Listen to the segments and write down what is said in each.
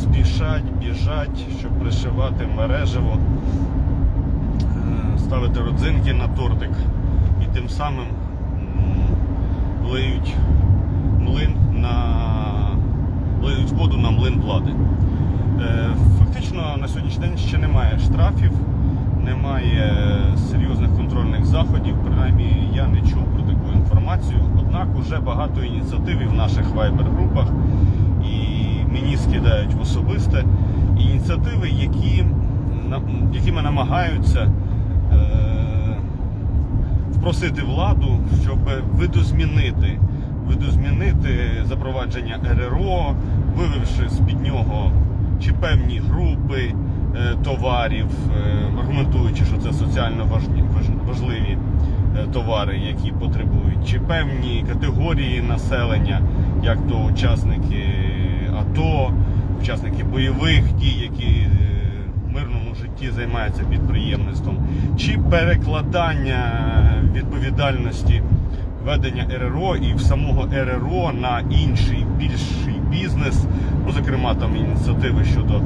спішать, біжать, щоб пришивати мережево, е, ставити родзинки на тортик і тим самим лиють млин на лиють воду на млин влади. Е, Фактично на сьогоднішній день ще немає штрафів, немає серйозних контрольних заходів. Принаймні я не чув про таку інформацію. Однак уже багато ініціатив в наших вайбер-групах і мені скидають в особисте ініціативи, які, якими намагаються е, впросити владу, щоб видозмінити, видозмінити запровадження РРО, вивівши з-під нього чи певні групи е, товарів, е, аргументуючи, що це соціально важні- важливі е, товари, які потребують, чи певні категорії населення, як то учасники АТО, учасники бойових дій, які е, в мирному житті займаються підприємництвом, чи перекладання відповідальності ведення РРО і в самого РРО на інший більший бізнес. Ну, зокрема, там ініціативи щодо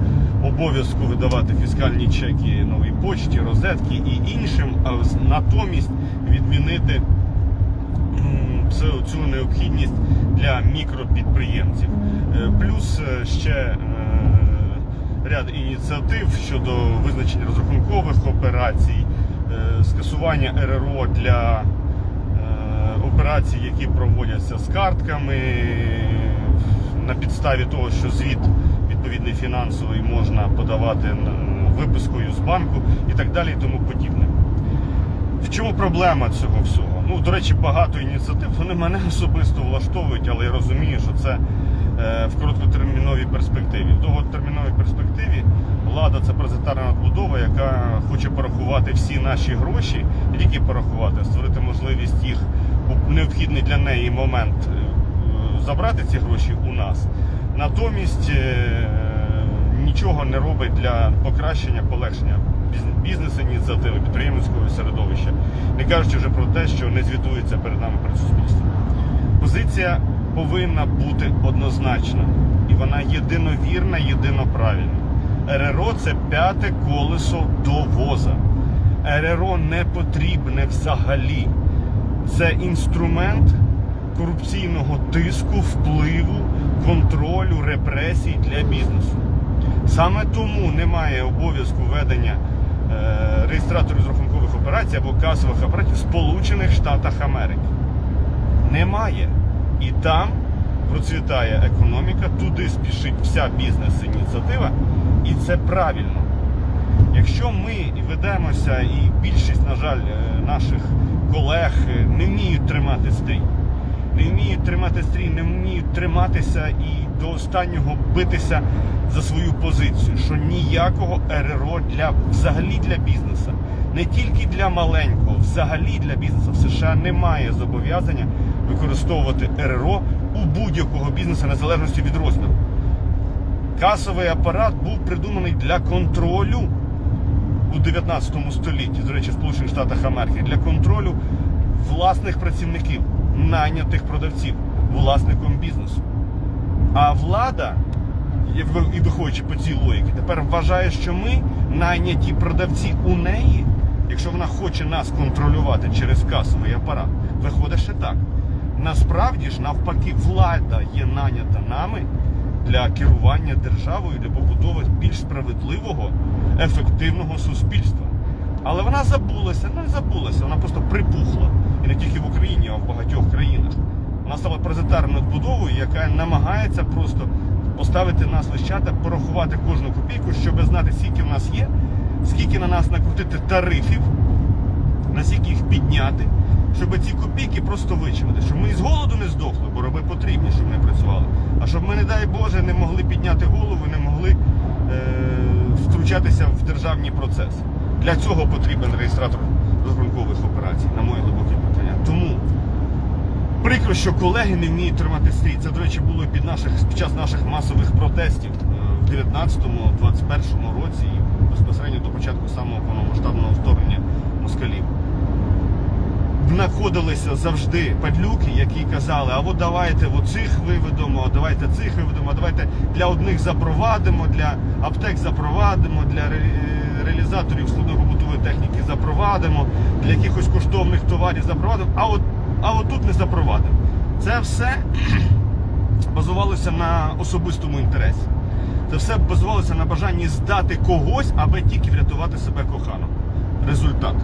обов'язку видавати фіскальні чеки новій почті, розетки і іншим, а натомість відмінити цю, цю необхідність для мікропідприємців. Е, Плюс е, ще е, ряд ініціатив щодо визначення розрахункових операцій, скасування РРО для операцій, які проводяться з картками на підставі того, що звіт відповідний фінансовий можна подавати випискою з банку і так далі і тому подібне. В чому проблема цього всього? Ну, до речі, багато ініціатив. Вони мене особисто влаштовують, але я розумію, що це е, в короткотерміновій перспективі. В довготерміновій перспективі влада це паразитарна надбудова, яка хоче порахувати всі наші гроші, не тільки порахувати, створити можливість їх у необхідний для неї момент е, забрати ці гроші у нас. Натомість е, нічого не робить для покращення, полегшення бізнес-ініціативи, підприємницького середовища, не кажучи вже про те, що не звітується перед нами перед суспільством. Позиція повинна бути однозначна, і вона єдиновірна, єдиноправильна. РРО це п'яте колесо до воза. РРО не потрібне взагалі. Це інструмент корупційного тиску, впливу, контролю, репресій для бізнесу. Саме тому немає обов'язку ведення реєстраторів розрахункових операцій або касових апаратів в Сполучених Штатах Америки. Немає. І там процвітає економіка, туди спішить вся бізнес-ініціатива, і це правильно. Якщо ми ведемося, і більшість, на жаль, е, наших колег е, не вміють тримати стрій, не вміють тримати стрій, не вміють триматися і до останнього битися за свою позицію, що ніякого РРО для взагалі для бізнесу, не тільки для маленького, взагалі для бізнесу в США немає зобов'язання використовувати РРО у будь-якого бізнесу незалежності від розміру. Касовий апарат був придуманий для контролю у 19 столітті, до речі, в Сполучених Штатах Америки, для контролю власних працівників, найнятих продавців, власником бізнесу. А влада, і ви- виходячи по цій логіці, тепер вважає, що ми найняті продавці у неї, якщо вона хоче нас контролювати через касовий апарат, виходить ще так. Насправді ж, навпаки, влада є нанята нами для керування державою, для побудови більш справедливого, ефективного суспільства. Але вона забулася, ну не забулася, вона просто припухла. І не тільки в Україні, а в багатьох країнах. Вона стала паразитарною надбудовою, яка намагається просто поставити нас лищата, порахувати кожну копійку, щоб знати, скільки в нас є, скільки на нас накрутити тарифів, наскільки їх підняти, щоб ці копійки просто вичавити, щоб ми з голоду не здохли, бо роби потрібні, щоб ми працювали. А щоб ми, не дай Боже, не могли підняти голову, не могли е, втручатися в державні процеси. Для цього потрібен реєстратор розрахункових операцій, на глибоке питання. Тому прикро, що колеги не вміють тримати стрій. Це, до речі, було під наших, під час наших масових протестів е, в 19-му, 21-му році і безпосередньо до початку самого повномасштабного вторгнення москалів. знаходилися завжди падлюки, які казали, а от давайте оцих виведемо, а давайте цих виведемо, а давайте для одних запровадимо, для аптек запровадимо, для ре- реалізаторів суднобутової техніки запровадимо, для якихось коштовних товарів запровадимо, а от, а от тут не запровадимо. Це все базувалося на особистому інтересі. Це все базувалося на бажанні здати когось, аби тільки врятувати себе кохану. Результат.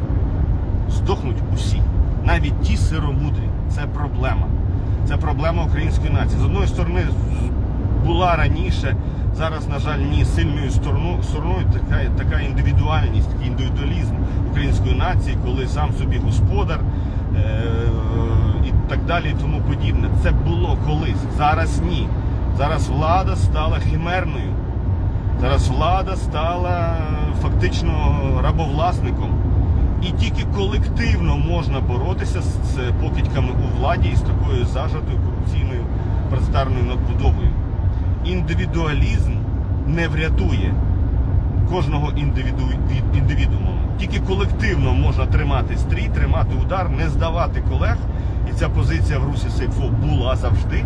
Здохнуть усі. Навіть ті сиромудрі. Це проблема. Це проблема української нації. З одної сторони, була раніше, зараз, на жаль, ні сильною стороною, така, така індивідуальність, такий індивідуалізм української нації, коли сам собі господар е- і так далі, і тому подібне. Це було колись. Зараз ні. Зараз влада стала химерною. Зараз влада стала фактично рабовласником. І тільки колективно можна боротися з покидьками у владі і з такою зажатою корупційною представною надбудовою. Індивідуалізм не врятує кожного індивіду... від індивідууму. Тільки колективно можна тримати стрій, тримати удар, не здавати колег. І ця позиція в Русі Сейфо була завжди,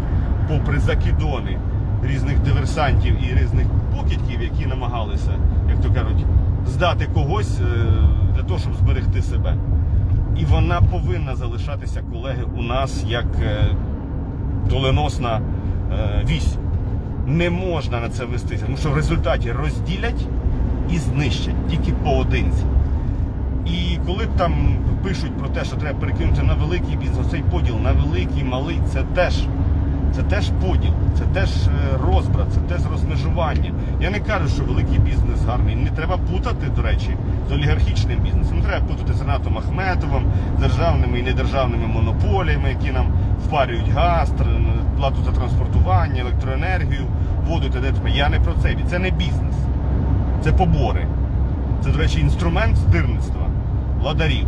попри закидони різних диверсантів і різних покидьків, які намагалися, як то кажуть, здати когось е, для того, щоб зберегти себе. І вона повинна залишатися, колеги, у нас як е, доленосна е, вісь. Не можна на це вестися, тому що в результаті розділять і знищать тільки поодинці. І коли там пишуть про те, що треба перекинути на великий бізнес, цей поділ на великий, малий, це теж, це теж поділ, це теж е, розбрат, це теж розмежування. Я не кажу, що великий бізнес гарний. Не треба путати, до речі, з олігархічним бізнесом. Не треба путати з Ренатом Ахметовим, з державними і недержавними монополіями, які нам впарюють газ, плату за транспортування, електроенергію, воду та т.д. Я не про це. Це не бізнес, це побори. Це, до речі, інструмент здирництва владарів,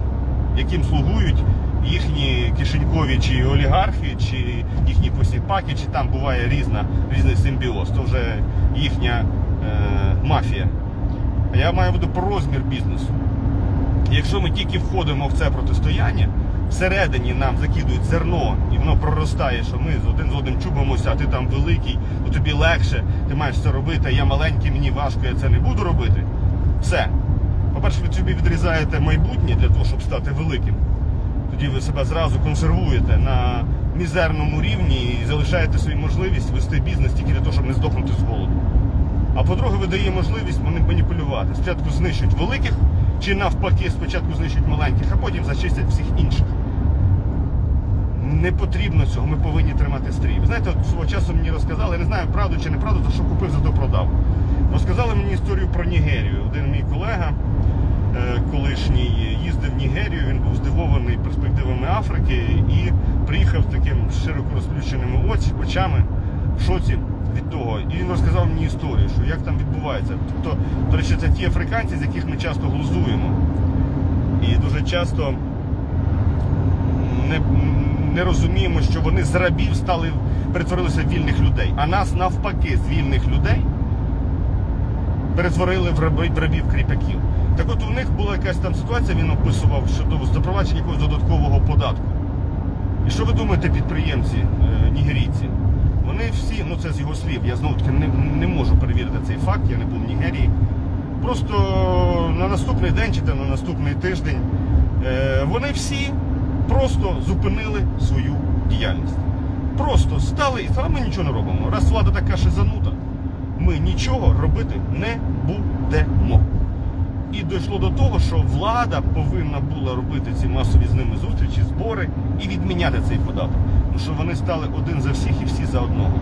яким слугують їхні кишенькові чи олігархи, чи їхні посіпаки, чи там буває різна, різний симбіоз. То вже їхня е, мафія. А я маю виду про розмір бізнесу. Якщо ми тільки входимо в це протистояння, всередині нам закидують зерно, і воно проростає, що ми один з одним чубимося, а ти там великий, то тобі легше, ти маєш це робити, а я маленький, мені важко, я це не буду робити. Все. По-перше, ви собі відрізаєте майбутнє для того, щоб стати великим. Тоді ви себе зразу консервуєте на мізерному рівні і залишаєте собі можливість вести бізнес тільки для того, щоб не здохнути з голоду. А по-друге, ви дає можливість вони маніпулювати. Спочатку знищують великих, чи навпаки, спочатку знищують маленьких, а потім зачистять всіх інших. Не потрібно цього, ми повинні тримати стрій. Ви знаєте, от свого часу мені розказали, я не знаю, правду чи неправду, то що купив, зато продав. Розказали мені історію про Нігерію. Один мій колега, е, колишній, їздив в Нігерію, він був здивований перспективами Африки і приїхав з таким широко розплющеними очами в шоці від того. І він розказав мені історію, що як там відбувається. Тобто, до речі, це ті африканці, з яких ми часто глузуємо. І дуже часто не, не розуміємо, що вони з рабів стали перетворилися в вільних людей. А нас навпаки з вільних людей перетворили в раби- в рабів кріпаків. Так от у них була якась там ситуація, він описував щодо запровадження якогось додаткового податку. І що ви думаєте, підприємці, е, нігерійці? Вони всі, ну це з його слів, я знову таки не, не можу перевірити цей факт, я не був в Нігерії. Просто на наступний день чи на наступний тиждень е, вони всі просто зупинили свою діяльність. Просто стали і сказали, ми нічого не робимо. Раз влада така шизанута, ми нічого робити не будемо. І дійшло до того, що влада повинна була робити ці масові з ними зустрічі, збори і відміняти цей податок. Тому що вони стали один за всіх і всі за одного.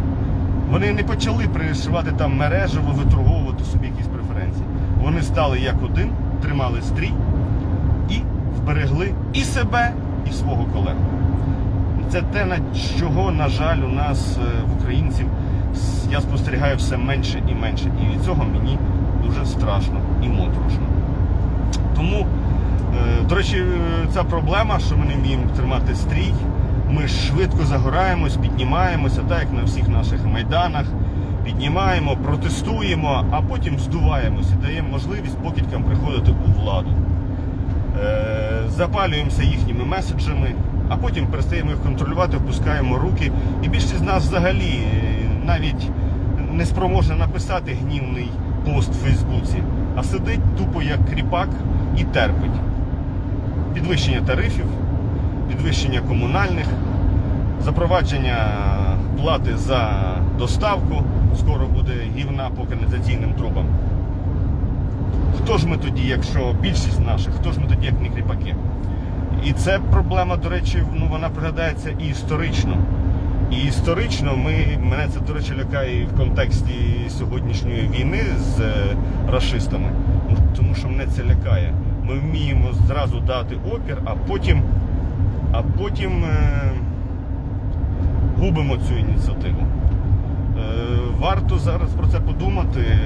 Вони не почали пришивати там мережево, виторговувати собі якісь преференції. Вони стали як один, тримали стрій і вберегли і себе, і свого колегу. Це те, на чого, на жаль, у нас е, в українців я спостерігаю все менше і менше. І від цього мені дуже страшно і моторошно. Тому, е, до речі, е, ця проблема, що ми не вміємо тримати стрій, ми швидко загораємось, піднімаємося, так як на всіх наших майданах, піднімаємо, протестуємо, а потім здуваємося, даємо можливість покидькам приходити у владу. Е, запалюємося їхніми меседжами, а потім перестаємо їх контролювати, опускаємо руки. І більшість з нас взагалі е, навіть не спроможна написати гнівний пост в Фейсбуці, а сидить тупо як кріпак і терпить. Підвищення тарифів, підвищення комунальних, запровадження плати за доставку. Скоро буде гівна по каналізаційним трубам. Хто ж ми тоді, якщо більшість наших, хто ж ми тоді, як не кріпаки? І це проблема, до речі, ну вона проглядається і історично. І історично ми, мене це, до речі, лякає в контексті сьогоднішньої війни з е, расистами. Ну, тому що мене це лякає. Ми вміємо зразу дати опір, а потім, а потім е, губимо цю ініціативу. Е, варто зараз про це подумати,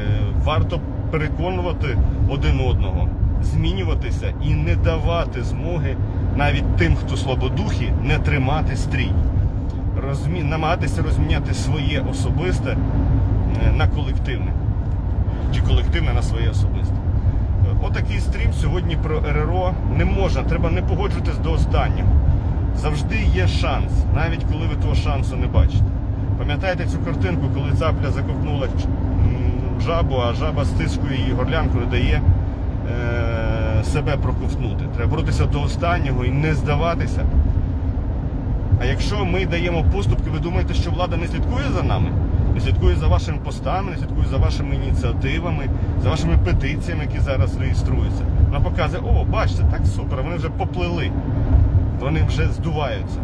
варто переконувати один одного, змінюватися і не давати змоги навіть тим, хто слабодухі, не тримати стрій. Розмі... Намагатися розміняти своє особисте е, на колективне. Чи колективне на своє особисте. Отакий стрім сьогодні про РРО не можна, треба не погоджуватись до останнього. Завжди є шанс, навіть коли ви того шансу не бачите. Пам'ятаєте цю картинку, коли цапля заковтнула жабу, а жаба стискує її горлянку і дає е, себе проковтнути. Треба боротися до останнього і не здаватися. А якщо ми даємо поступки, ви думаєте, що влада не слідкує за нами? Не слідкує за вашими постами, не слідкує за вашими ініціативами, за вашими петиціями, які зараз реєструються. Вона показує, о, бачите, так супер, вони вже поплили. Вони вже здуваються.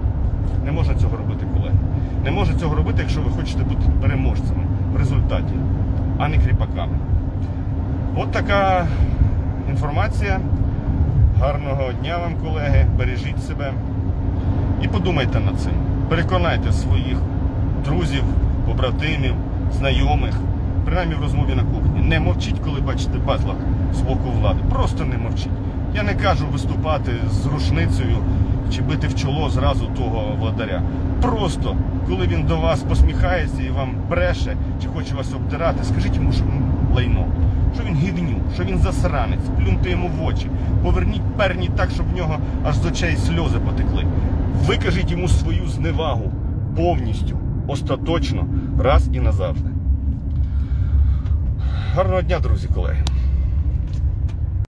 Не можна цього робити, колеги. Не можна цього робити, якщо ви хочете бути переможцями в результаті, а не кріпаками. От така інформація. Гарного дня вам, колеги. Бережіть себе. І подумайте над цим. Переконайте своїх друзів, побратимів, знайомих, принаймні в розмові на кухні. Не мовчіть, коли бачите безлад з боку влади. Просто не мовчіть. Я не кажу виступати з рушницею чи бити в чоло зразу того владаря. Просто, коли він до вас посміхається і вам бреше, чи хоче вас обдирати, скажіть йому, що він лайно, що він гівню, що він засранець, плюньте йому в очі, поверніть перні так, щоб в нього аж з очей сльози потекли. Викажіть йому свою зневагу повністю, остаточно, раз і назавжди. Гарного дня, друзі, колеги.